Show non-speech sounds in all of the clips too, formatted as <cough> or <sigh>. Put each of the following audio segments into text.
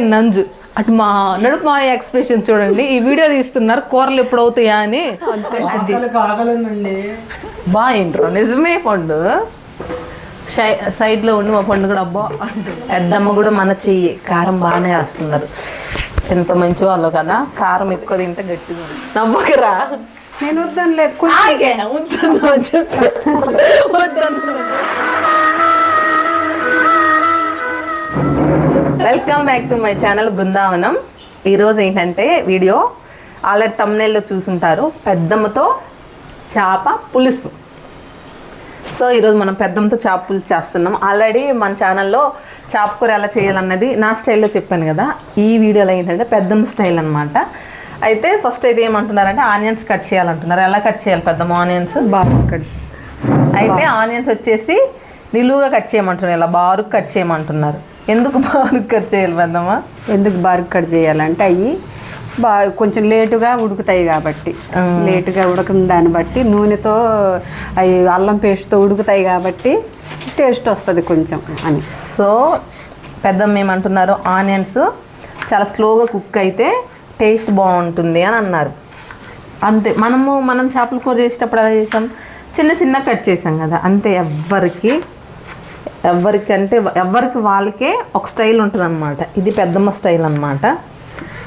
నంజు. అటు మా నడుపు మా ఎక్స్ప్రెషన్ చూడండి. ఈ వీడియో తీస్తున్నారు కూరలు ఎప్పుడు అవుతాయా అని. బాగా ఇంట్రో నిజమే పండు. సై- సైడ్లో ఉండి మా పండు కూడా అబ్బా. పెద్దమ్మ కూడా మన చెయ్యి. కారం బాగానే వేస్తున్నారు. ఎంత మంచి వాళ్ళు కదా కారం ఎక్కువ తింటే గట్టిగా. నవ్వకరా. నేను వద్దాను లేదు చెప్పా. Welcome back to my channel Brindavanam ఈరోజు ఏంటంటే వీడియో ఆల్రెడీ తమ్నేల్లో చూసుంటారు. పెద్దమ్మతో చేప పులుసు. సో ఈరోజు మనం పెద్దమ్మతో చేప పులుసు చేస్తున్నాం. ఆల్రెడీ మన ఛానల్లో చేప కూర ఎలా చేయాలన్నది నా స్టైల్లో చెప్పాను కదా. ఈ వీడియోలో ఏంటంటే పెద్దమ్మ స్టైల్ అనమాట అయితే ఫస్ట్ అయితే ఏమంటున్నారంటే ఆనియన్స్ కట్ చేయాలంటున్నారు. ఎలా కట్ చేయాలి పెద్దమ్మ ఆనియన్స్ బాగా ఇక్కడ అయితే ఆనియన్స్ వచ్చేసి నిలువుగా కట్ చేయమంటున్నారు. ఇలా బారుకు కట్ చేయమంటున్నారు. ఎందుకు బారుకు కట్ చేయాలి పెద్దమ్మ ఎందుకు కట్ చేయాలంటే అవి బాగా కొంచెం లేటుగా ఉడుకుతాయి కాబట్టి. లేటుగా ఉడకిన దాన్ని బట్టి నూనెతో అవి అల్లం పేస్ట్తో ఉడుకుతాయి కాబట్టి టేస్ట్ వస్తుంది కొంచెం అని. సో పెద్దమ్మ ఏమంటున్నారు? ఆనియన్స్ చాలా స్లోగా కుక్ అయితే టేస్ట్ బాగుంటుంది అని అన్నారు. అంతే. మనము మనం చేపల కూర చేసేటప్పుడు ఎలా చేసాం. చిన్న చిన్న కట్ చేసాం కదా. అంతే ఎవ్వరికి ఎవరికి అంటే ఎవరికి వాళ్ళకే ఒక స్టైల్ ఉంటుంది అనమాట ఇది పెద్దమ్మ స్టైల్ అనమాట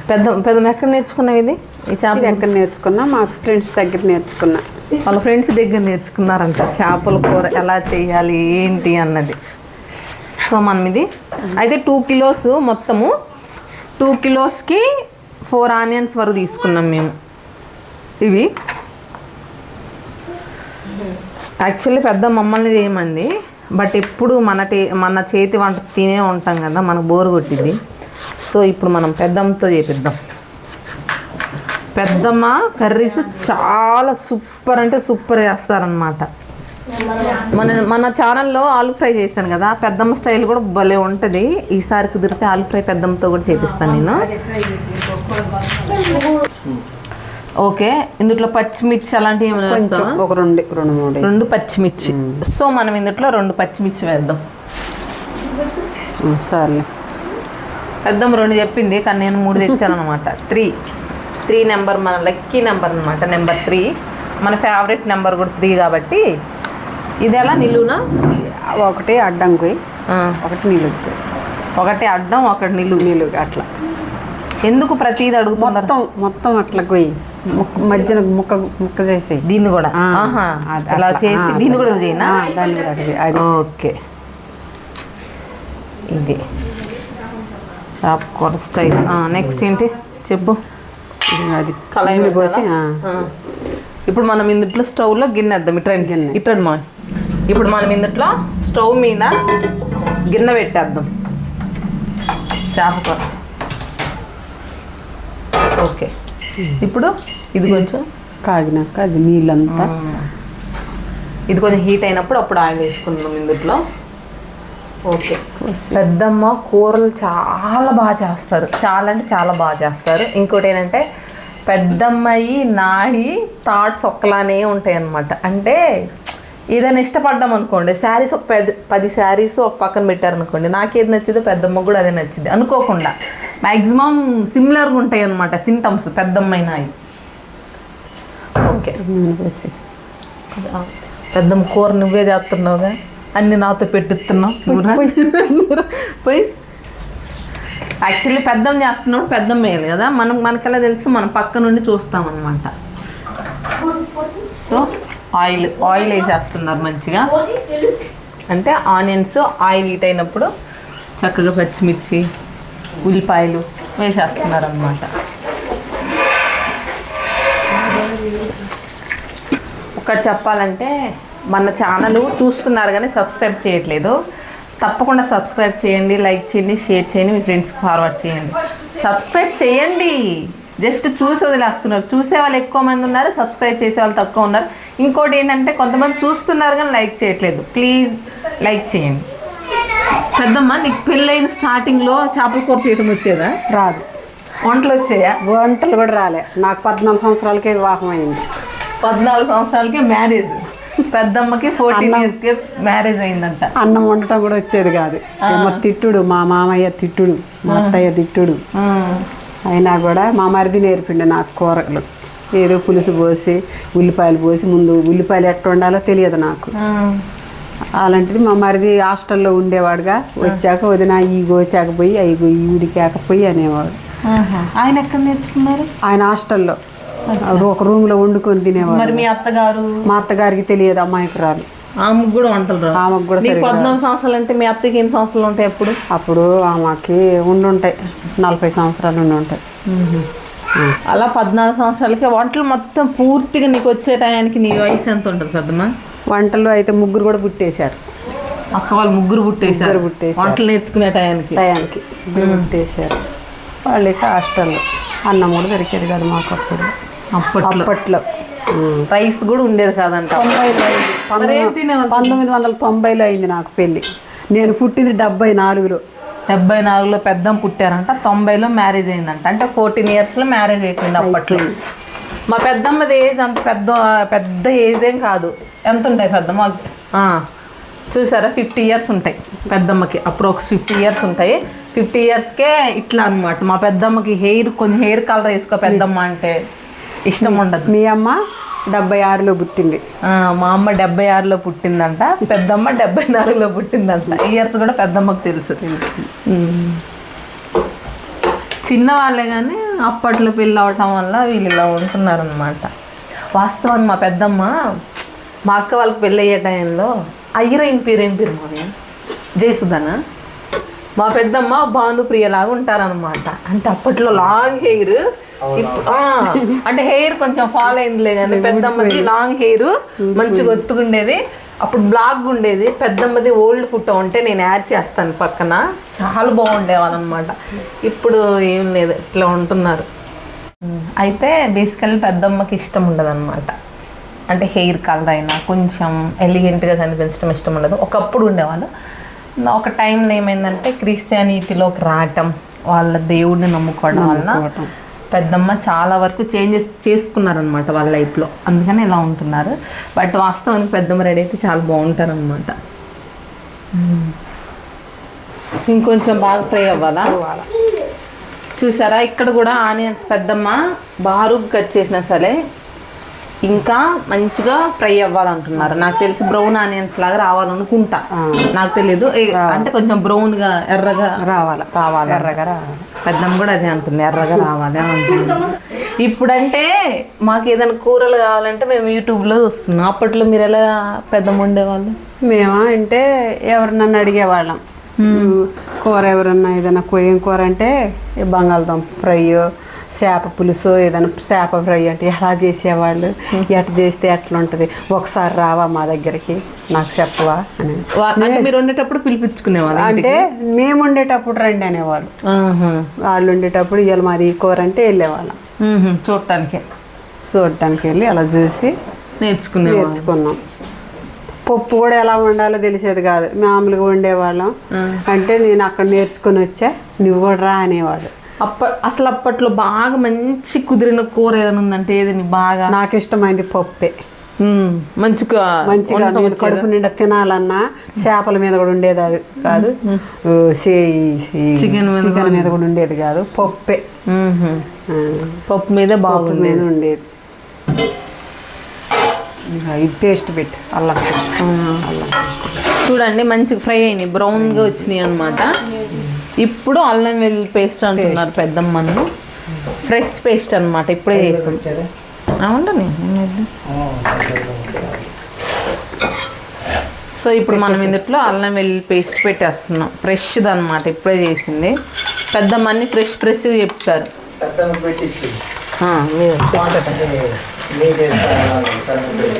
పెద్ద పెద్దమ్మ ఎక్కడ నేర్చుకున్నావు ఇది? ఈ ఇది చేప ఎక్కడ నేర్చుకున్నా? మా ఫ్రెండ్స్ దగ్గర నేర్చుకున్నా. వాళ్ళ ఫ్రెండ్స్ దగ్గర నేర్చుకున్నారంట. చేపల కూర ఎలా చేయాలి ఏంటి అన్నది. సో మనం ఇది అయితే టూ కిలోస్ మొత్తము టూ కిలోస్కి ఫోర్ ఆనియన్స్ వరకు తీసుకున్నాం మేము. ఇవి. యాక్చువల్లీ పెద్ద మమ్మల్ని చేయమంది. బట్ ఎప్పుడు మన టే మన చేతి వంట తినే ఉంటాం కదా మనకు బోరు కొట్టింది. సో ఇప్పుడు మనం పెద్దమ్మతో చేపిద్దాం. పెద్దమ్మ కర్రీస్ చాలా సూపర్ అంటే సూపర్ చేస్తారనమాట మన మన ఛానల్లో ఆలు ఫ్రై చేశాను కదా పెద్దమ్మ స్టైల్ కూడా భలే ఉంటుంది. ఈసారి కుదిరితే ఆలు ఫ్రై పెద్దమ్మతో కూడా చేపిస్తాను నేను. ఓకే. ఇందులో పచ్చిమిర్చి అలాంటివి ఏమైనా ఒక రెండు రెండు మూడు. రెండు పచ్చిమిర్చి. సో మనం ఇందులో రెండు పచ్చిమిర్చి వేద్దాం. సర్లే. పెద్దమ్మ రెండు చెప్పింది కానీ నేను మూడు తెచ్చాను అనమాట త్రీ. త్రీ నెంబర్ మన లక్కీ నెంబర్ అనమాట నెంబర్ త్రీ. మన ఫేవరెట్ నెంబర్ కూడా త్రీ కాబట్టి. ఇది ఎలా నిలువునా? ఒకటి అడ్డంకి ఆ, ఒకటి నిలుగు ఒకటి అడ్డం ఒకటి నిలువు. నిలుగు అట్లా. ఎందుకు ప్రతిది అడుగుతున్నారు? మొత్తం మొత్తం అట్లా ముక్క మధ్యన ముక్క ముక్క చేసి దీన్ని కూడా? అలా. చేసి దీన్ని కూడా. చేయనా? దాన్ని కూడా ఓకే. ఇది. చేప కూర స్టైల్. నెక్స్ట్ ఏంటి? చెప్పు. ఇది అది కళాయి పోసి. ఇప్పుడు మనం ఇందుట్లో స్టవ్లో గిన్నె వేద్దాం. ఇట్రండి గిన్నె. ఇట్రండి మా. ఇప్పుడు మనం ఇందుట్లో స్టవ్ మీద గిన్నె పెట్టేద్దాం. చేప కూర. ఓకే. ఇప్పుడు ఇది కొంచెం కాగినాక అది నీళ్ళంతా. ఇది కొంచెం హీట్ అయినప్పుడు అప్పుడు ఆయిల్ వేసుకుందాం ఇందుట్లో ఓకే పెద్దమ్మ కూరలు చాలా బాగా చేస్తారు. చాలా అంటే చాలా బాగా చేస్తారు. ఇంకోటి ఏంటంటే పెద్దమ్మాయి నాయి థాట్స్ ఒక్కలానే ఉంటాయి అన్నమాట అంటే ఏదైనా ఇష్టపడ్డాం అనుకోండి శారీస్ ఒక పెద్ద పది శారీస్ ఒక పక్కన పెట్టారనుకోండి నాకేది నచ్చిందో పెద్దమ్మ కూడా అదే నచ్చింది. అనుకోకుండా మ్యాక్సిమం సిమిలర్గా ఉంటాయి అన్నమాట సింటమ్స్ పెద్దమ్మాయి నాయి ఓకే. పెద్దమ్మ కూర నువ్వే చేస్తున్నావుగా? అన్ని నాతో పెట్టిస్తున్నావు పోయి యాక్చువల్లీ పెద్దమ్మ చేస్తున్నాడు పెద్దమ్మ కదా? మనం మనకెలా తెలుసు మనం పక్క నుండి చూస్తాం అనమాట సో ఆయిల్ ఆయిల్ వేసేస్తున్నారు మంచిగా. అంటే ఆనియన్స్ ఆయిల్ హీట్ అయినప్పుడు చక్కగా పచ్చిమిర్చి ఉల్లిపాయలు వేసేస్తున్నారు అనమాట ఒకటి చెప్పాలంటే మన ఛానల్ చూస్తున్నారు కానీ సబ్స్క్రైబ్ చేయట్లేదు. తప్పకుండా సబ్స్క్రైబ్ చేయండి లైక్ చేయండి షేర్ చేయండి మీ ఫ్రెండ్స్కి ఫార్వర్డ్ చేయండి. సబ్స్క్రైబ్ చేయండి. జస్ట్ చూసి వదిలేస్తున్నారు. చూసే వాళ్ళు ఎక్కువ మంది ఉన్నారు సబ్స్క్రైబ్ చేసే వాళ్ళు తక్కువ ఉన్నారు. ఇంకోటి ఏంటంటే కొంతమంది చూస్తున్నారు కానీ లైక్ చేయట్లేదు. ప్లీజ్ లైక్ చేయండి. పెద్దమ్మ నీకు పెళ్ళైన స్టార్టింగ్లో చేపల కూర చేయడం వచ్చేదా? రాదు. వంటలు వచ్చాయా? వంటలు కూడా రాలే. నాకు పద్నాలుగు సంవత్సరాలకే వివాహం అయింది. పద్నాలుగు సంవత్సరాలకే మ్యారేజ్ పెద్దమ్మకి ఫోర్టీన్ ఇయర్స్కి మ్యారేజ్ అయిందంట. అన్నం వండటం కూడా వచ్చేది కాదు. తిట్టుడు మా మామయ్య తిట్టుడు మా అత్తయ్య తిట్టుడు. అయినా కూడా మా మరిది నేర్పిండు నాకు కూరలు. ఏదో పులుసు పోసి ఉల్లిపాయలు పోసి ముందు ఉల్లిపాయలు ఎట్లా వండాలో తెలియదు నాకు. అలాంటిది మా మరిది హాస్టల్లో ఉండేవాడుగా వచ్చాక వదిన ఈ గోసాకపోయి అవి ఈ ఉడికాకపోయి అనేవాడు. ఆయన ఎక్కడ నేర్చుకున్నారు? ఆయన హాస్టల్లో. ఒక రూమ్లో వండుకొని తినేవాడు. మరి మీ అత్తగారు? మా అత్తగారికి తెలియదు అమ్మాయికురాలు ఆమెకు కూడా వంటలు రావు. ఆమెకు కూడా నీకు పద్నాలుగు సంవత్సరాలు అంటే మీ అత్తకి ఎన్ని సంవత్సరాలు ఉంటాయి అప్పుడు? అప్పుడు ఆమెకి ఉండుంటాయి. నలభై సంవత్సరాలు ఉండి ఉంటాయి అలా పద్నాలుగు సంవత్సరాలకి వంటలు మొత్తం పూర్తిగా నీకు వచ్చే టయానికి నీ వయసు ఎంత ఉంటుంది పెద్దమ్మ? వంటలు అయితే ముగ్గురు కూడా పుట్టేశారు. అక్క వాళ్ళు ముగ్గురు పుట్టేశారు. ముగ్గురు పుట్టేశారు. వంటలు నేర్చుకునే టయానికి. టయానికి పుట్టేశారు. వాళ్ళకి హాస్టల్లో. అన్నం కూడా దొరికేది కదా మాకు అప్పుడు. అప్పట్లో. అప్పట్లో. రైస్ కూడా ఉండేది కాదంట. తొంభైలో అయింది? పంతొమ్మిది వందల తొంభైలో అయింది నాకు పెళ్ళి. నేను పుట్టింది డెబ్బై నాలుగులో. డెబ్బై నాలుగులో పెద్దమ్మ పుట్టారంట తొంభైలో మ్యారేజ్ అయిందంట. అంటే ఫోర్టీన్ ఇయర్స్లో మ్యారేజ్ అయిపోయింది అప్పట్లో. మా పెద్దమ్మది ఏజ్ అంత పెద్ద పెద్ద ఏజ్ ఏం కాదు. ఎంత ఉంటాయి పెద్దమ్మ? ఆ, చూసారా? ఫిఫ్టీ ఇయర్స్ ఉంటాయి పెద్దమ్మకి. అప్రోక్స్ ఫిఫ్టీ ఇయర్స్ ఉంటాయి. ఫిఫ్టీ ఇయర్స్కే ఇట్లా అన్నమాట. మా పెద్దమ్మకి హెయిర్ కొంచెం హెయిర్ కలర్ వేసుకో పెద్దమ్మ అంటే. ఇష్టం ఉండదు. మీ అమ్మ డెబ్బై ఆరులో పుట్టింది. మా అమ్మ డెబ్బై ఆరులో పుట్టిందంట పెద్దమ్మ డెబ్బై నాలుగులో పుట్టిందంట. ఇయర్స్ కూడా పెద్దమ్మకు తెలుసు. చిన్నవాళ్ళే కానీ అప్పట్లో పెళ్ళి అవటం వల్ల వీళ్ళు ఇలా ఉంటున్నారు అనమాట వాస్తవాన్ని మా పెద్దమ్మ మా అక్క వాళ్ళకి పెళ్ళి అయ్యే టైంలో హీరోయిన్ పేరు ఏం పేరు మామయ్య జయసుధనా. మా పెద్దమ్మ భానుప్రియలాగా ఉంటారనమాట అంటే అప్పట్లో లాంగ్ హెయిర్ అంటే హెయిర్ కొంచెం ఫాల్ అయిందిలే కానీ పెద్దమ్మది లాంగ్ హెయిర్ మంచిగా ఒత్తుకుండేది అప్పుడు బ్లాక్ ఉండేది. పెద్దమ్మది ఓల్డ్ ఫోటో ఉంటే నేను యాడ్ చేస్తాను పక్కన. చాలా బాగుండేవాళ్ళు అనమాట ఇప్పుడు ఏం లేదు ఇట్లా ఉంటున్నారు. అయితే బేసికల్లీ పెద్దమ్మకి ఇష్టం ఉండదు అంటే హెయిర్ కలర్ అయినా కొంచెం ఎలిగెంట్గా కనిపించడం ఇష్టం ఉండదు. ఒకప్పుడు ఉండేవాళ్ళు. ఒక టైంలో ఏమైందంటే క్రిస్టియానిటీలోకి రావటం వాళ్ళ దేవుడిని నమ్ముకోవడం వలన పెద్దమ్మ చాలా వరకు చేంజెస్ చేసుకున్నారనమాట వాళ్ళ లైఫ్లో అందుకని ఇలా ఉంటున్నారు. బట్ వాస్తవానికి పెద్దమ్మ రెడీ అయితే చాలా బాగుంటారనమాట ఇంకొంచెం బాగా ఫ్రై అవ్వాలా? చూసారా? ఇక్కడ కూడా ఆనియన్స్ పెద్దమ్మ బారుగా కట్ చేసినా సరే ఇంకా మంచిగా ఫ్రై అవ్వాలంటున్నారు. నాకు తెలిసి బ్రౌన్ ఆనియన్స్ లాగా రావాలనుకుంటా. నాకు తెలియదు అంటే కొంచెం బ్రౌన్గా ఎర్రగా రావాలి. రావాలి. ఎర్రగా రావాలి పెద్దమ్మ కూడా అదే అంటుంది. ఎర్రగా రావాలి అంటుంది. ఇప్పుడంటే మాకు ఏదైనా కూరలు కావాలంటే మేము యూట్యూబ్లో చూస్తున్నాం. అప్పట్లో మీరు ఎలా పెద్దమ్మ ఉండేవాళ్ళు? మేము అంటే ఎవరినన్నా అడిగేవాళ్ళం. కూర ఎవరన్నా ఏదైనా కూ- ఏం కూర అంటే ఈ బంగాళదుంప ఫ్రై చేప పులుసు ఏదైనా చేప ఫ్రై అంటే ఎలా చేసేవాళ్ళు? <laughs> ఎట్లా చేస్తే ఎట్లా ఉంటుంది ఒకసారి రావా మా దగ్గరికి? నాకు చెప్పవా? అని. మీరు ఉండేటప్పుడు పిలిపించుకునేవాళ్ళు అంటే మేము ఉండేటప్పుడు రండి అనేవాళ్ళు. వాళ్ళు ఉండేటప్పుడు ఇవాళ మాది కూర అంటే వెళ్ళేవాళ్ళం. చూడటానికి. చూడటానికి వెళ్ళి అలా చూసి నేర్చుకునేవాళ్ళు. నేర్చుకున్నాం. పప్పు కూడా ఎలా వండాలో తెలిసేది కాదు. మామూలుగా వండేవాళ్ళం. అంటే నేను అక్కడ నేర్చుకుని వచ్చా నువ్వు కూడా రా అనేవాడు అప్ప అసలు అప్పట్లో బాగా మంచి కుదిరిన కూర ఏదైనా ఉందంటే ఏదని బాగా? నాకు ఇష్టమైంది పప్పే. మంచిగా మంచిగా? కడుపు నిండా తినాలన్నా చేపల మీద కూడా ఉండేది అది కాదు. చికెన్ చికెన్ మీద కూడా ఉండేది కాదు. పప్పే. పప్పు మీదే బాగుంది మీద ఉండేది. ఇది పేస్ట్ పెట్టి అల్లం. అల్లం చూడండి మంచిగా ఫ్రై అయినాయి. బ్రౌన్గా వచ్చినాయి అనమాట ఇప్పుడు అల్లం వెల్లుల్లి పేస్ట్ అంటున్నారు పెద్దమ్మను. ఫ్రెష్ పేస్ట్ అన్నమాట ఇప్పుడే చేసాం. అవునండి సో ఇప్పుడు మనం ఇందులో అల్లం వెల్లుల్లి పేస్ట్ పెట్టేస్తున్నాం. ఫ్రెష్ది అనమాట ఇప్పుడే చేసింది. పెద్దమ్మని ఫ్రెష్ ఫ్రెష్గా చెప్పారు.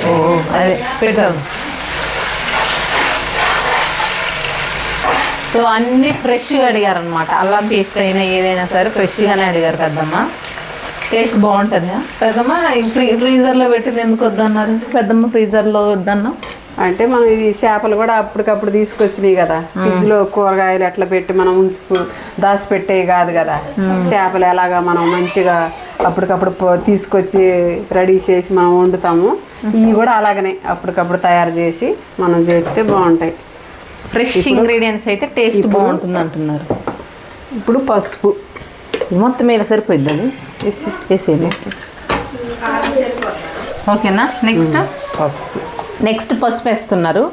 ఓ, అదే పెట్టారు సో అన్ని ఫ్రెష్గా అడిగారు అనమాట అల్లం పేస్ట్ అయినా ఏదైనా సరే ఫ్రెష్గానే అడిగారు పెద్దమ్మ. టేస్ట్ బాగుంటుందా? పెద్దమ్మ ఫ్రీ ఫ్రీజర్లో పెట్టింది ఎందుకు వద్దన్నారు? పెద్దమ్మ ఫ్రీజర్లో వద్దన్నా? అంటే మనం ఇది చేపలు కూడా అప్పటికప్పుడు తీసుకొచ్చినాయి కదా. ఫ్రిడ్జ్లో కూరగాయలు ఎట్లా పెట్టి మనం ఉంచుకు దాచి పెట్టేవి కాదు. కదా చేపలు ఎలాగా మనం మంచిగా అప్పటికప్పుడు తీసుకొచ్చి రెడీ చేసి మనం వండుతాము. ఇవి కూడా అలాగనే అప్పటికప్పుడు తయారు చేసి మనం చేస్తే బాగుంటాయి. ఫ్రెష్ ఇంగ్రీడియంట్స్ అయితే టేస్ట్ బాగుంటుంది అంటున్నారు. ఇప్పుడు పసుపు. మొత్తం మీద సరిపోద్ది అది? వేసేది ఓకేనా? నెక్స్ట్ పసుపు. నెక్స్ట్ పసుపు వేస్తున్నారు.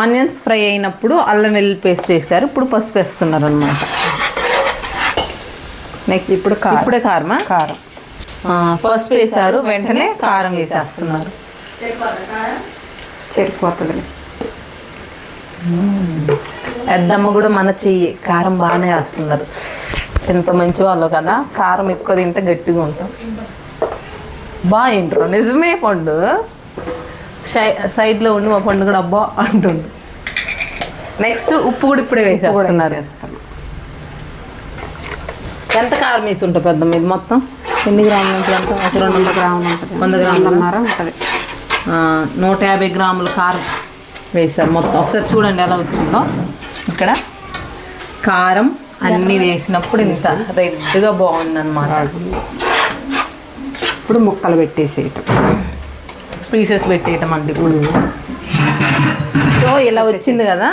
ఆనియన్స్ ఫ్రై అయినప్పుడు అల్లం వెల్లుల్లి పేస్ట్ వేస్తారు. ఇప్పుడు పసుపు వేస్తున్నారు అనమాట నెక్స్ట్ ఇప్పుడు. ఇప్పుడే కారమా? కారం. పసుపు వేసారు వెంటనే కారం వేసేస్తున్నారు. సరిపోతుంది పెద్దమ్మ కూడా మన చెయ్యి. కారం బాగానే వేస్తున్నారు. ఎంత మంచి వాళ్ళు కదా. కారం ఎక్కువ తింటే గట్టిగా ఉంటాం. బాగా ఇంట్రో నిజమే పండు. సై సైడ్లో ఉండి మా పండు కూడా అబ్బా అంటుండు నెక్స్ట్ ఉప్పు కూడా ఇప్పుడే వేసేస్తున్నారు. ఎంత కారం వేసి ఉంటుంది పెద్దమ్మ ఇది మొత్తం? ఎన్ని గ్రాములు ఉంటుంది ఒక రెండు వంద గ్రాములు ఉంటుంది. వంద గ్రాములు? ఉంటుంది. నూట యాభై గ్రాముల కారం. వేసారు మొత్తం ఒకసారి చూడండి ఎలా వచ్చిందో. ఇక్కడ కారం అన్నీ వేసినప్పుడు ఇంత రెడ్గా బాగుందన్నమాట. ఇప్పుడు ముక్కలు పెట్టేసేయటం. పీసెస్ పెట్టేయటం అంటే ఇప్పుడు. సో ఇలా వచ్చింది కదా.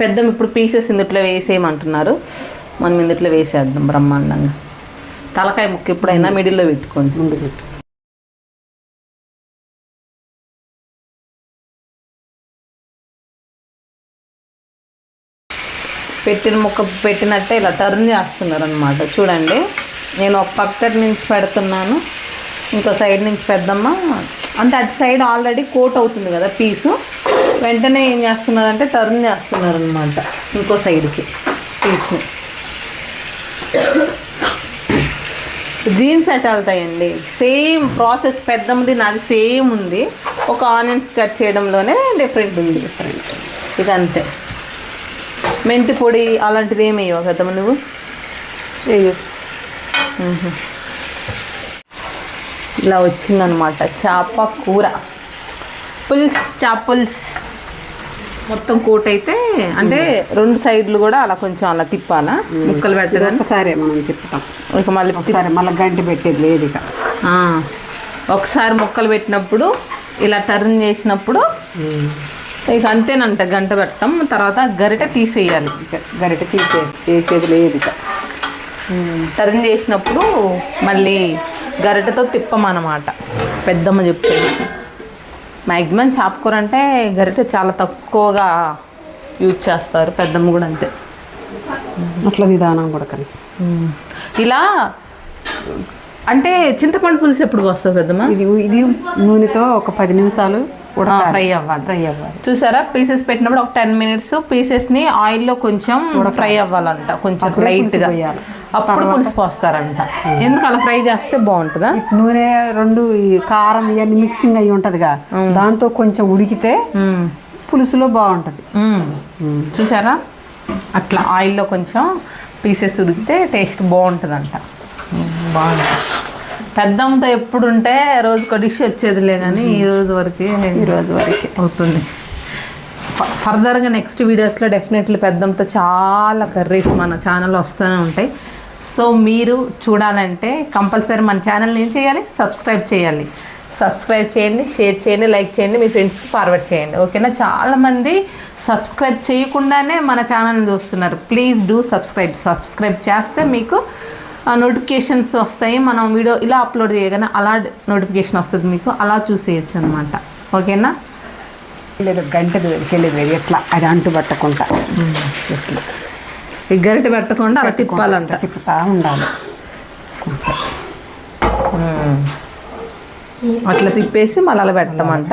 పెద్ద ఇప్పుడు పీసెస్ ఇందుట్లో వేసేయమంటున్నారు. మనం ఇందుట్లో వేసేద్దాం బ్రహ్మాండంగా. తలకాయ ముక్క ఎప్పుడైనా మిడిల్లో పెట్టుకోండి. ముందు పెట్టు. పెట్టిన ముక్క పెట్టినట్టే ఇలా టర్న్ చేస్తున్నారు అనమాట చూడండి నేను ఒక పక్కటి నుంచి పెడుతున్నాను ఇంకో సైడ్ నుంచి పెద్దమ్మ. అంటే అటు సైడ్ ఆల్రెడీ కోట్ అవుతుంది కదా పీసు. వెంటనే ఏం చేస్తున్నారంటే టర్న్ చేస్తున్నారు అనమాట ఇంకో సైడ్కి పీస్ని. జీన్స్ సెట్ వెళ్తాయండి సేమ్ ప్రాసెస్ పెద్దమ్మది నాది సేమ్ ఉంది. ఒక ఆనియన్స్ కట్ చేయడంలోనే డిఫరెంట్ ఉంది డిఫరెంట్. ఇదంతే. మెంతి పొడి అలాంటిది ఏమి వేయవు కదమ్మ నువ్వు? ఇలా వచ్చిందనమాట చేప కూర. పుల్స్ చేప పుల్స్. మొత్తం కోట్ అయితే అంటే రెండు సైడ్లు కూడా అలా కొంచెం అలా తిప్పాలా? ముక్కలు పెట్టగానే ఒకసారి మనం తిప్పుతాం. ఇక మళ్ళీ ఒకసారి మళ్ళీ గంటి పెట్టేది లేదు ఇక. ఒకసారి ముక్కలు పెట్టినప్పుడు ఇలా టర్న్ చేసినప్పుడు ఇక అంతేనంట గంట పెట్టడం తర్వాత గరిట తీసేయాలి. ఇక గరిట తీసే వేసేది లేదు ఇక. టర్న్ చేసినప్పుడు మళ్ళీ గరిటెతో తిప్పమన్నమాట. పెద్దమ్మ చెప్తుంది మ్యాక్సిమం చేపకూర అంటే గరిటె చాలా తక్కువగా యూజ్ చేస్తారు పెద్దమ్మ కూడా అంతే. అట్లా విధానం కూడా కానీ. ఇలా అంటే చింతపండు పులుసు ఎప్పుడు వస్తుంది పెద్దమ్మ? ఇది ఇది నూనెతో ఒక పది నిమిషాలు. ఫ్రై అవ్వాలి. ఫ్రై అవ్వాలి. చూసారా? పీసెస్ పెట్టినప్పుడు ఒక టెన్ మినిట్స్ పీసెస్ని ఆయిల్లో కొంచెం ఫ్రై అవ్వాలంట కొంచెం లైట్గా. అప్పుడు పులుసు పోస్తారంట. ఎందుకు అలా ఫ్రై చేస్తే బాగుంటుందా? నూనె రెండు కారం ఇవన్నీ మిక్సింగ్ అయ్యి ఉంటుందిగా. దాంతో కొంచెం ఉడికితే. పులుసులో బాగుంటుంది. చూసారా? అట్లా ఆయిల్లో కొంచెం పీసెస్ ఉడికితే టేస్ట్ బాగుంటుందంట. బాగుంటుంది పెద్దమ్మతో ఎప్పుడు ఉంటే రోజుకో డిష్ వచ్చేదిలే కానీ ఈ రోజు వరకు ఈ రోజు వరకు. అవుతుంది. ఫ- ఫర్దర్గా నెక్స్ట్ వీడియోస్లో డెఫినెట్లీ పెద్దమ్మతో చాలా కర్రీస్ మన ఛానల్లో వస్తూనే ఉంటాయి. సో మీరు చూడాలంటే కంపల్సరీ మన ఛానల్ని ఏం చేయాలి? సబ్స్క్రైబ్ చేయాలి. సబ్స్క్రైబ్ చేయండి షేర్ చేయండి లైక్ చేయండి మీ ఫ్రెండ్స్కి ఫార్వర్డ్ చేయండి. ఓకేనా? చాలామంది సబ్స్క్రైబ్ చేయకుండానే మన ఛానల్ని చూస్తున్నారు. Please do subscribe. సబ్స్క్రైబ్ చేస్తే మీకు నోటిఫికేషన్స్ వస్తాయి. మనం వీడియో ఇలా అప్లోడ్ చేయగానే అలా నోటిఫికేషన్ వస్తుంది మీకు. అలా చూసేయచ్చు అనమాట ఓకేనా? లేదు గంటది వెళ్ళేది ఎట్లా? అది అంటు పట్టకుండా. ఎట్లా? గరిటె పెట్టకుండా అలా తిప్పాలంట. తిప్పుతా ఉండాలి. అట్లా తిప్పేసి మళ్ళీ అలా పెట్టమంట.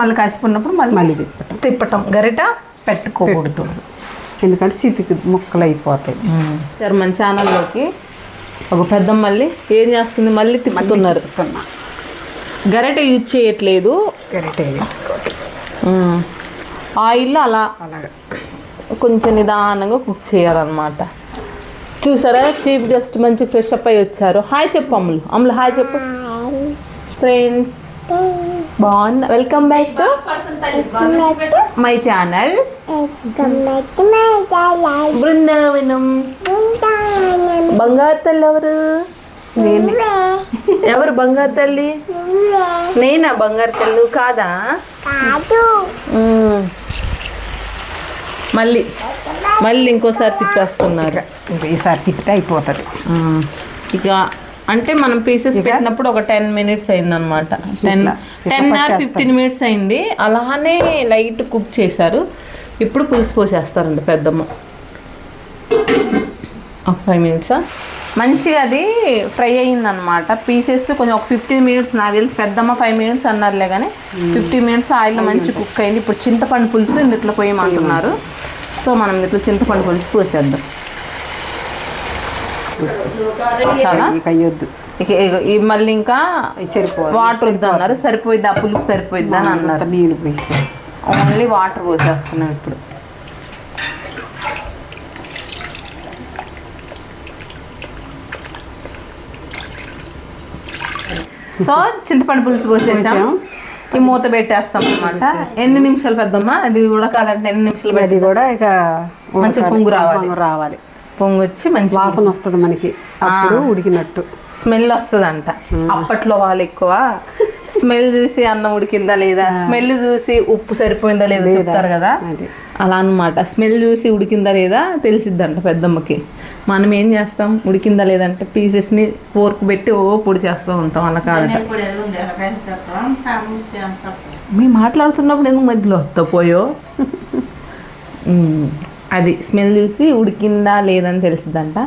మళ్ళీ కాసిపోయినప్పుడు మళ్ళీ మళ్ళీ తిప్పటం. తిప్పటం. గరిట పెట్టుకోకూడదు. ఎందుకంటే చితికి ముక్కలు అయిపోతాయి సరే మన ఛానల్లోకి ఒక పెద్ద మళ్ళీ ఏం చేస్తుంది? మళ్ళీ తిప్పుతున్నారు. తిప్పుతున్నా. గరిట యూజ్ చేయట్లేదు. గరిటె ఆయిల్లో అలా కొంచెం నిదానంగా కుక్ చేయాలన్నమాట. చూసారా? చీఫ్ గెస్ట్ మంచి ఫ్రెష్ అప్ అయ్యి వచ్చారు. హాయ్ చెప్పు అమ్ములు అమ్ములు హాయ్ చెప్పు. ఫ్రెండ్స్ బాగున్నా. Welcome back to my channel. Brindavanam. బంగారు తల్లి ఎవరు? నేనే. ఎవరు? బంగారు తల్లి? నేనా బంగారు తల్లి? కాదా. మళ్ళీ. మళ్ళీ ఇంకోసారి తిప్పేస్తున్నారు. ఇంక ఈసారి తిప్పితే అయిపోతుంది. ఇక అంటే మనం పీసెస్ పెట్టినప్పుడు ఒక టెన్ మినిట్స్ అయింది అనమాట ten ten or. Fifteen minutes అయింది. అలానే లైట్ కుక్ చేశారు. ఇప్పుడు పులుసు పోసేస్తారండి పెద్దమ్మ. ఒక ఫైవ్ మినిట్సా మంచిగా అది ఫ్రై అయిందనమాట పీసెస్ కొంచెం ఒక ఫిఫ్టీన్ మినిట్స్ నాకు తెలిసి పెద్దమ్మ ఫైవ్ మినిట్స్ అన్నారులే కానీ ఫిఫ్టీన్ మినిట్స్ ఆయిల్లో మంచి కుక్ అయింది. ఇప్పుడు చింతపండు పులుసు ఇందులో పోయమంటున్నారు. సో మనం ఇందులో చింతపండు పులుసు పోసేద్దాం. చాలా ఇక అయ్యొద్దు. ఇక మళ్ళీ ఇంకా వాటర్ వద్దు అన్నారు సరిపోయిద్ది? ఆ పులుపు సరిపోయిద్ది? అని అన్నారు. ఓన్లీ వాటర్ పోసేస్తున్నాం ఇప్పుడు. సో చింతపండు పులుసు పోసేసాం. ఈ మూత పెట్టేస్తాం అనమాట ఎన్ని నిమిషాలు పెద్దమ్మా? అది ఉడకాలంటే ఎన్ని నిమిషాలు అది కూడా ఇక మంచి పొంగు రావాలి. రావాలి. పొంగి వచ్చి మంచి వాసన వస్తుంది మనకి. అప్పుడు ఉడికినట్టు. స్మెల్ వస్తుందంట. అప్పట్లో వాళ్ళు ఎక్కువ స్మెల్ చూసి అన్నం ఉడికిందా లేదా? స్మెల్ చూసి ఉప్పు సరిపోయిందా లేదా చెప్తారు కదా. అలా అన్నమాట. స్మెల్ చూసి ఉడికిందా లేదా తెలిసిద్దంట పెద్దమ్మకి. మనం ఏం చేస్తాం? ఉడికిందా లేదంటే పీసెస్ని పోర్క్ పెట్టి ఓ పొడి చేస్తూ ఉంటాం అలా కాదట. మేము మాట్లాడుతున్నప్పుడు ఎందుకు మధ్యలో వస్తా పోయో. అది స్మెల్ చూసి ఉడికిందా లేదని తెలిసిద్దంట.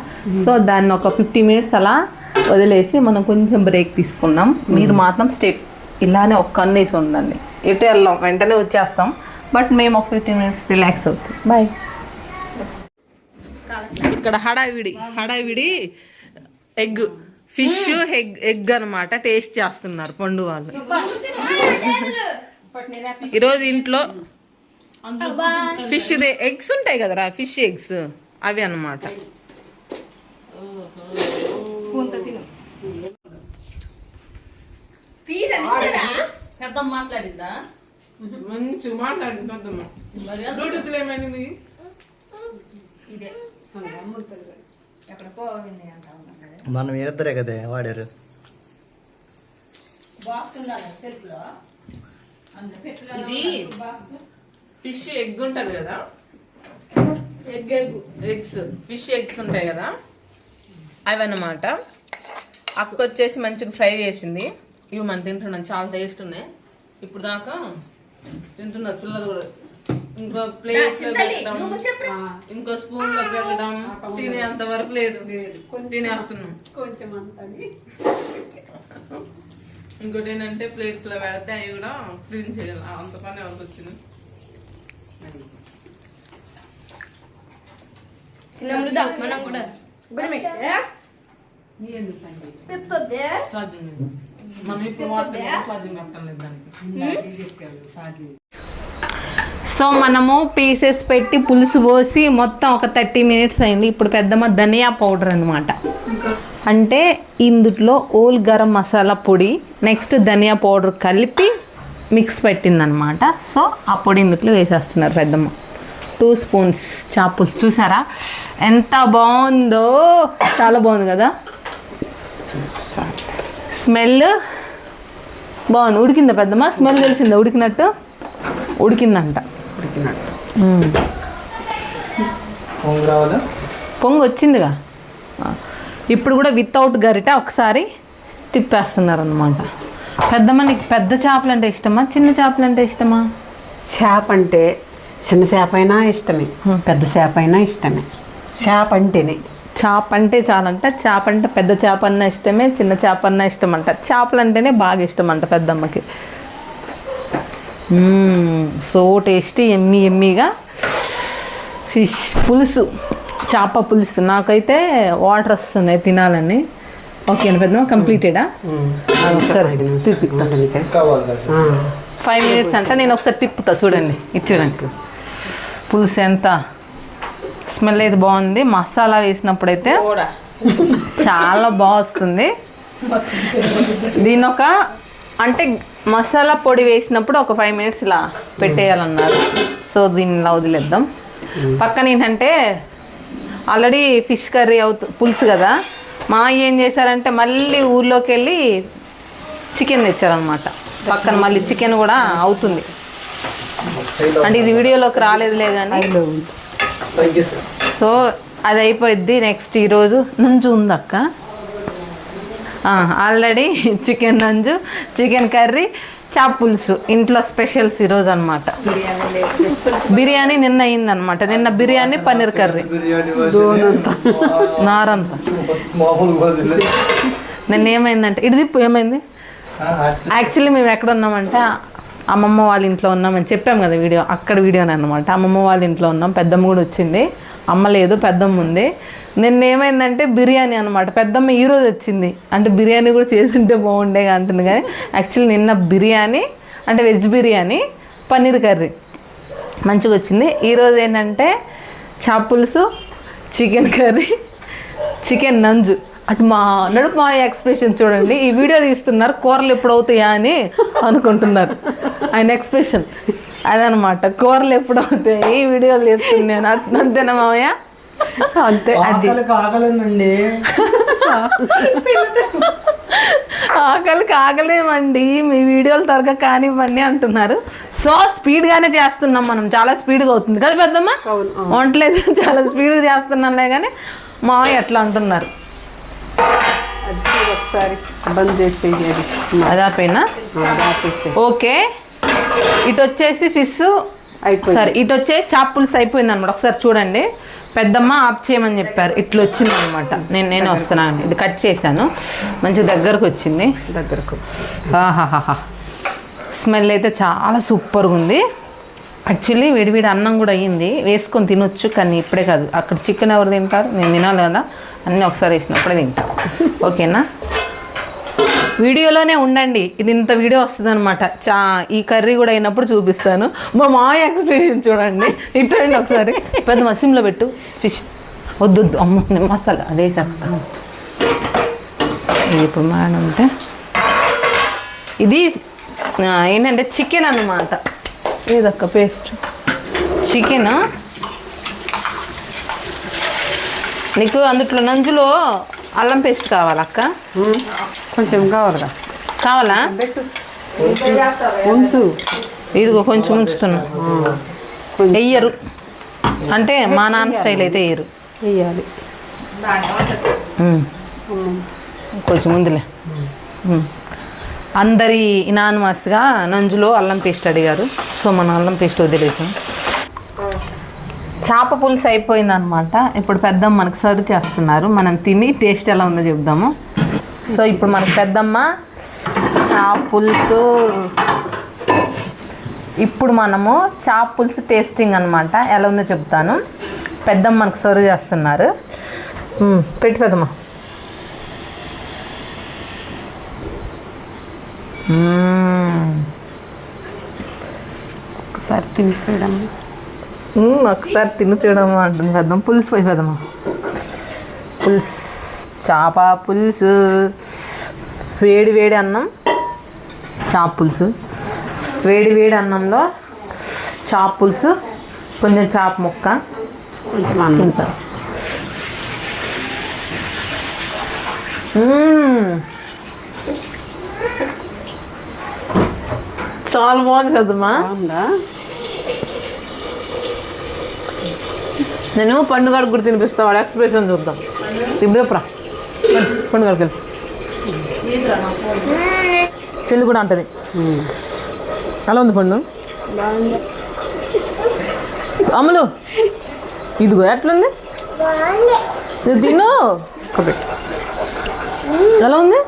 సో దాన్ని ఒక ఫిఫ్టీ మినిట్స్ అలా వదిలేసి మనం కొంచెం బ్రేక్ తీసుకుందాం మీరు మాత్రం స్టెప్ ఇలానే ఒక్క కన్నేసి ఉండండి. ఎటు వెళ్ళాం వెంటనే వచ్చేస్తాం. బట్ మేము ఒక ఫిఫ్టీ మినిట్స్ రిలాక్స్ అవుతాం. బాయ్ ఇక్కడ హడావిడి హడావిడి ఎగ్ ఫిష్ ఎగ్ ఎగ్ అనమాట టేస్ట్ చేస్తున్నారు పండు వాళ్ళు. ఈరోజు ఇంట్లో ఫిష్ ఎగ్స్ ఉంటాయి కదరా ఫిష్ ఎగ్స్ అవి అన్నమాట. పెద్దమ్మ మాట్లాడిందా? మంచి మాట్లాడింది పెద్దమ్మ. బ్లూటూత్ ఏమైంది? మనం ఇద్దరే కదే వాడారు. ఇది ఫిష్ ఎగ్ ఉంటుంది కదా? Egg egg. Eggs fish eggs ఉంటాయి కదా? అవి అన్నమాట. అక్క వచ్చేసి మంచిగా ఫ్రై చేసింది. ఇవి మనం తింటున్నాం చాలా టేస్ట్ ఉన్నాయి ఇప్పుడు దాకా తింటున్నారు పిల్లలు కూడా. ఇంకో ప్లేట్లో పెట్టడం ఇంకో స్పూన్లో పెట్టడం తినేంత వరకు లేదు. తినేస్తున్నాం. కొంచెం ఇంకోటి ఏంటంటే ప్లేట్స్లో పెడితే అవి కూడా క్లీన్ చేయాలి. అంత పని అంత వచ్చింది? మనం కూడా. దానికి. సో మనము పీసెస్ పెట్టి పులుసు పోసి మొత్తం ఒక థర్టీ మినిట్స్ అయింది. ఇప్పుడు పెద్దమ్మ ధనియా పౌడర్ అనమాట అంటే ఇందులో ఓల్ గరం మసాలా పొడి నెక్స్ట్ ధనియా పౌడర్ కలిపి మిక్స్ పెట్టిందనమాట సో ఆ పొడి ఇందులో వేసేస్తున్నారు పెద్దమ్మ. టూ స్పూన్స్ చాపుల్స్ చూసారా? ఎంత బాగుందో! చాలా బాగుంది కదా? స్మెల్. బాగుంది. ఉడికిందా పెద్దమ్మ? స్మెల్ తెలిసిందా? ఉడికినట్టు? ఉడికిందంట. పొంగు వచ్చిందిగా. ఇప్పుడు కూడా వితౌట్ గరిట ఒకసారి తిప్పేస్తున్నారు అనమాట పెద్దమ్మ నీకు పెద్ద చేపలు అంటే ఇష్టమా? చిన్న చేపలు అంటే ఇష్టమా? చేప అంటే చిన్న చేప అయినా ఇష్టమే పెద్ద చేప అయినా ఇష్టమే. చేప అంటేనే చేప అంటే చాలంట చేప అంటే పెద్ద చేప అన్న ఇష్టమే చిన్న చేప అన్న ఇష్టం అంట చేపలు అంటేనే బాగా ఇష్టం అంట పెద్దమ్మకి సో టేస్టీ ఎమ్మి ఎమ్మిగా ఫిష్ పులుసు చేప పులుసు. నాకైతే వాటర్ వస్తున్నాయి తినాలని. ఓకే పెద్దమ్మ కంప్లీటెడా? ఫైవ్ మినిట్స్ అంటే నేను ఒకసారి తిప్పుతా చూడండి. ఇది చూడండి. పులుసు ఎంత? స్మెల్ అయితే బాగుంది. మసాలా వేసినప్పుడైతే చాలా బాగా వస్తుంది. దీని ఒక అంటే మసాలా పొడి వేసినప్పుడు ఒక ఫైవ్ మినిట్స్ ఇలా పెట్టేయాలన్నారు. సో దీన్ని ఇలా వదిలేద్దాం పక్కన ఏంటంటే ఆల్రెడీ ఫిష్ కర్రీ అవుతు పులుసు కదా. మా ఏం చేశారంటే మళ్ళీ ఊర్లోకి వెళ్ళి చికెన్ తెచ్చారనమాట పక్కన మళ్ళీ చికెన్ కూడా అవుతుంది. అంటే ఇది వీడియోలోకి రాలేదులే కానీ సో అది అయిపోద్ది నెక్స్ట్ ఈరోజు నుంచు ఉందక్క. ఆల్రెడీ చికెన్ నంజు చికెన్ కర్రీ చాప్ పులుసు. ఇంట్లో స్పెషల్స్ ఈరోజు అనమాట బిర్యానీ నిన్న అయిందనమాట నిన్న బిర్యానీ పన్నీర్ కర్రీ. నారంతా. నిన్న ఏమైందంటే ఇది ఏమైంది? యాక్చువల్లీ మేము ఎక్కడ ఉన్నామంటే అమ్మమ్మ వాళ్ళ ఇంట్లో ఉన్నామని చెప్పాం కదా వీడియో అక్కడ వీడియోనే అనమాట అమ్మమ్మ వాళ్ళ ఇంట్లో ఉన్నాం పెద్దమ్మ కూడా వచ్చింది. అమ్మ లేదు పెద్దమ్మ ఉంది. నిన్న ఏమైందంటే బిర్యానీ అనమాట పెద్దమ్మ ఈరోజు వచ్చింది. అంటే బిర్యానీ కూడా చేసింటే బాగుండే అంటుంది కానీ యాక్చువల్లీ నిన్న బిర్యానీ అంటే వెజ్ బిర్యానీ పన్నీర్ కర్రీ మంచిగా వచ్చింది. ఈరోజు ఏంటంటే చాప్ పులుసు చికెన్ కర్రీ చికెన్ నంజు. అటు మా నడుపు మా ఎక్స్ప్రెషన్ చూడండి ఈ వీడియో తీస్తున్నారు కూరలు ఎప్పుడు అవుతాయా అని అనుకుంటున్నారు. ఆయన ఎక్స్ప్రెషన్ అదనమాట కూరలు ఎప్పుడు అవుతాయి ఈ వీడియోలు తీస్తున్నాను అంతేనా మామయ్య అంతే అది. ఆకలేనండి ఆకలికి ఆగలేమండి మీ వీడియోలు త్వరగా కానివ్వండి అంటున్నారు. సో స్పీడ్గానే చేస్తున్నాం మనం చాలా స్పీడ్గా అవుతుంది కదా పెద్దమ్మ? వంటలేదు చాలా స్పీడ్గా చేస్తున్నాంలే కానీ మామయ్య ఎట్లా అంటున్నారు. అది ఒకసారి బంద్ ఓకే. ఇటు వచ్చేసి ఫిష్. సరే ఇటు వచ్చే చాప్ పులుసు అయిపోయింది అనమాట ఒకసారి చూడండి. పెద్దమ్మ ఆఫ్ చేయమని చెప్పారు. ఇట్లా వచ్చింది అనమాట నేను నేను వస్తున్నాను ఇది కట్ చేశాను. మంచి దగ్గరకు వచ్చింది. దగ్గరకు వచ్చి ఆహాహాహా. స్మెల్ అయితే చాలా సూపర్గా ఉంది. యాక్చువల్లీ విడివిడి అన్నం కూడా అయ్యింది. వేసుకొని తినొచ్చు కానీ ఇప్పుడే కాదు. అక్కడ చికెన్ ఎవరు తింటారు? నేను తినాలి కదా. అన్నీ ఒకసారి వేసినప్పుడే తింటా. ఓకేనా? వీడియోలోనే ఉండండి. ఇది ఇంత వీడియో వస్తుంది అనమాట చా ఈ కర్రీ కూడా అయినప్పుడు చూపిస్తాను. మా మాయ ఎక్స్ప్రెషన్ చూడండి. ఇట్టండి ఒకసారి. పెద్ద మసీంలో పెట్టు. ఫిష్ వద్దు అమ్మ మసాలా. అదే చెప్తా ఇది ఇప్పుడు అంటే ఇది ఏంటంటే చికెన్ అన్నమాట. ఇదక్క పేస్ట్? చికెన్? నీకు అందుట్లో నంజులో అల్లం పేస్ట్ కావాలక్క? కొంచెం కావాలిగా కావాలా? ఉంచు. ఇదిగో కొంచెం ఉంచుతున్నా. వెయ్యరు అంటే మా నాన్న స్టైల్ అయితే వేయరు వేయాలి ఉమ్. కొంచెం ముందులే. అందరి ఇనానిమస్గా నంజులో అల్లం పేస్ట్ అడిగారు. సో మనం అల్లం పేస్ట్ వదిలేసాం. చేప పులుసు అయిపోయింది అనమాట ఇప్పుడు పెద్దమ్మ మనకు సర్వ్ చేస్తున్నారు. మనం తిని టేస్ట్ ఎలా ఉందో చెప్దాము. సో ఇప్పుడు మనకు పెద్దమ్మ చేప పులుసు. ఇప్పుడు మనము చేప పులుసు టేస్టింగ్ అనమాట ఎలా ఉందో చెప్తాను. పెద్దమ్మ మనకు సర్వ్ చేస్తున్నారు. పెట్టి పెద్దమ్మ. ఒకసారి తినిపోయడం మ్మ్, ఒకసారి తిని చూడమ్మా అంటుంది పెద్దమ్మ. పులుసు పోయి పెద్దమ్మ. పులుసు చేప పులుసు వేడి వేడి అన్నం చేప పులుసు. వేడి వేడి అన్నంలో చేప పులుసు కొంచెం చేప ముక్క తింటా. చాలా బాగుంది కదమ్మా. బాగుందా? నేను పండుగ కూడా తినిపిస్తా వాడు ఎక్స్ప్రెషన్ చూద్దాం. తిప్పుదప్పురా పండుగకి వెళ్ళి. చెల్లి కూడా అంటది. అలా ఉంది పండు? అమ్ములు ఇదిగో ఎట్లుంది? ఇది తిను. ఎలా ఉంది?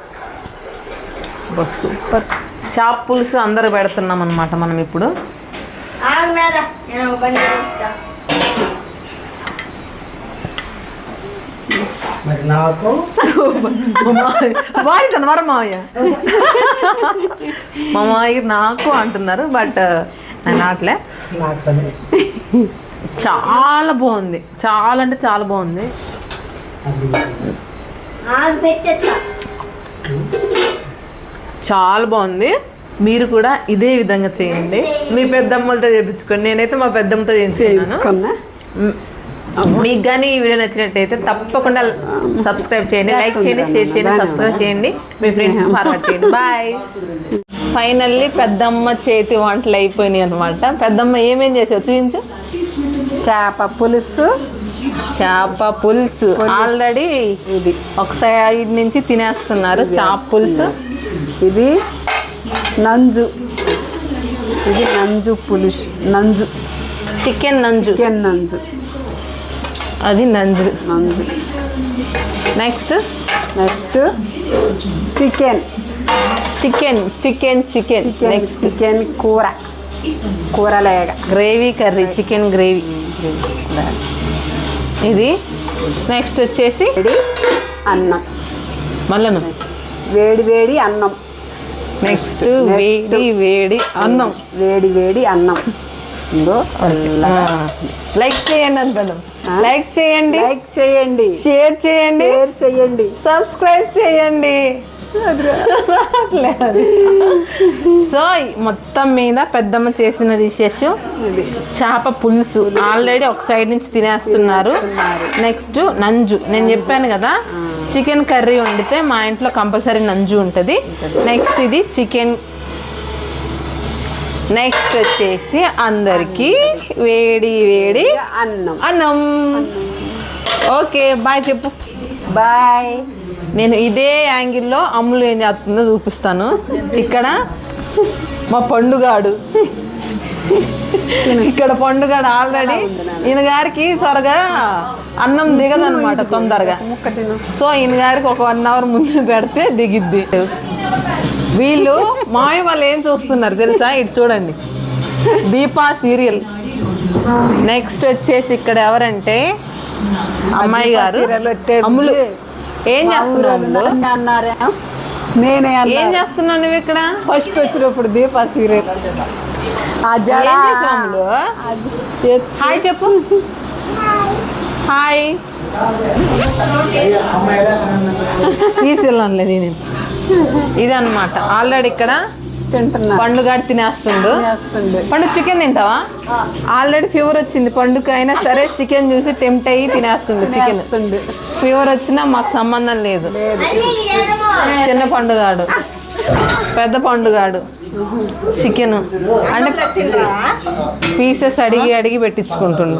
సూపర్. చాప్ పులుసు అందరు పెడుతున్నాం అనమాట మనం ఇప్పుడు. మరి వాడితాను వర మావయ్య. మా మావయ్య నాకు అంటున్నారు బట్ నేను ఆటలే నాకు పని చాలా బాగుంది. చాలా అంటే చాలా బాగుంది. చాలా బాగుంది. మీరు కూడా ఇదే విధంగా చేయండి. మీ పెద్దమ్మలతో చేయించుకోండి నేనైతే మా పెద్దమ్మతో చేయించుకున్నాను. మీకు కానీ ఈ వీడియో నచ్చినట్టయితే తప్పకుండా సబ్స్క్రైబ్ చేయండి. లైక్ చేయండి షేర్ చేయండి సబ్స్క్రైబ్ చేయండి. మీ ఫ్రెండ్స్ ఫార్వర్డ్ చేయండి. బాయ్. ఫైనల్లీ పెద్దమ్మ చేతి వంటలు అయిపోయినాయి అనమాట పెద్దమ్మ ఏమేం చేసావు? చూపించు. చేప పులుసు. చేప పులుసు. ఆల్రెడీ ఇది. ఒక సైడ్ నుంచి తినేస్తున్నారు. చేప పులుసు. ఇది నంజు. ఇది నంజు పులుసు నంజు. చికెన్ నంజు. చికెన్ నంజు. అది నంజు. నంజు. Next? Next chicken. Chicken chicken chicken. Next. Chicken కూర. కూరలేగ. Gravy curry chicken gravy. ఇది నెక్స్ట్ వచ్చేసి అన్నం. మళ్ళను వేడి వేడి అన్నం. నెక్స్ట్ వేడి వేడి అన్నం. వేడి వేడి అన్నం. లైక్ చేయండి అనుకుందాం. లైక్ చేయండి. లైక్ చేయండి. షేర్ చేయండి. షేర్ చేయండి. సబ్స్క్రైబ్ చేయండి. సో మొత్తం మీద పెద్దమ్మ చేసిన డిషెస్ చేప పులుసు. ఆల్రెడీ ఒక సైడ్ నుంచి తినేస్తున్నారు. నెక్స్ట్ నంజు. నేను చెప్పాను కదా చికెన్ కర్రీ వండితే మా ఇంట్లో కంపల్సరీ నంజు ఉంటుంది. నెక్స్ట్ ఇది చికెన్ నెక్స్ట్ వచ్చేసి అందరికీ వేడి వేడి అన్నం. అన్నం. ఓకే బాయ్ చెప్పు. బాయ్. నేను ఇదే యాంగిల్లో అమ్ములు ఏం చేస్తుందో చూపిస్తాను. ఇక్కడ మా పండుగాడు. ఇక్కడ పండుగాడు ఆల్రెడీ ఈయన గారికి త్వరగా అన్నం దిగదు అనమాట తొందరగా. సో ఈయన గారికి ఒక వన్ అవర్ ముందు పెడితే దిగిద్ది. వీళ్ళు మాయ వాళ్ళు ఏం చూస్తున్నారు తెలుసా? ఇటు చూడండి. దీపా సీరియల్. నెక్స్ట్ వచ్చేసి ఇక్కడ ఎవరంటే అమ్మాయి గారు. అమ్ములు. ఏం అన్నారే. నేనే ఏం అన్నా చేస్తున్నావు నువ్వు ఇక్కడ? ఫస్ట్ వచ్చినప్పుడు దీపా సీరియల్. ఆ జడ. హాయ్ చెప్పు. హాయ్. తీసుకెళ్ళానులే నేను. ఇదన్నమాట. ఆల్రెడీ ఇక్కడ తింటున్నా. పండుగాడు తినేస్తుండు. చేస్తుండే పండు చికెన్ తింటావా? ఆల్రెడీ ఫీవర్ వచ్చింది. పండుగ అయినా సరే చికెన్ చూసి టెంప్ట్ అయ్యి తినేస్తుంది చికెన్. ఫీవర్ వచ్చినా మాకు సంబంధం లేదు. చిన్న పండుగాడు పెద్ద పండుగాడు చికెన్. అంటే పీసెస్ అడిగి అడిగి పెట్టించుకుంటుండు.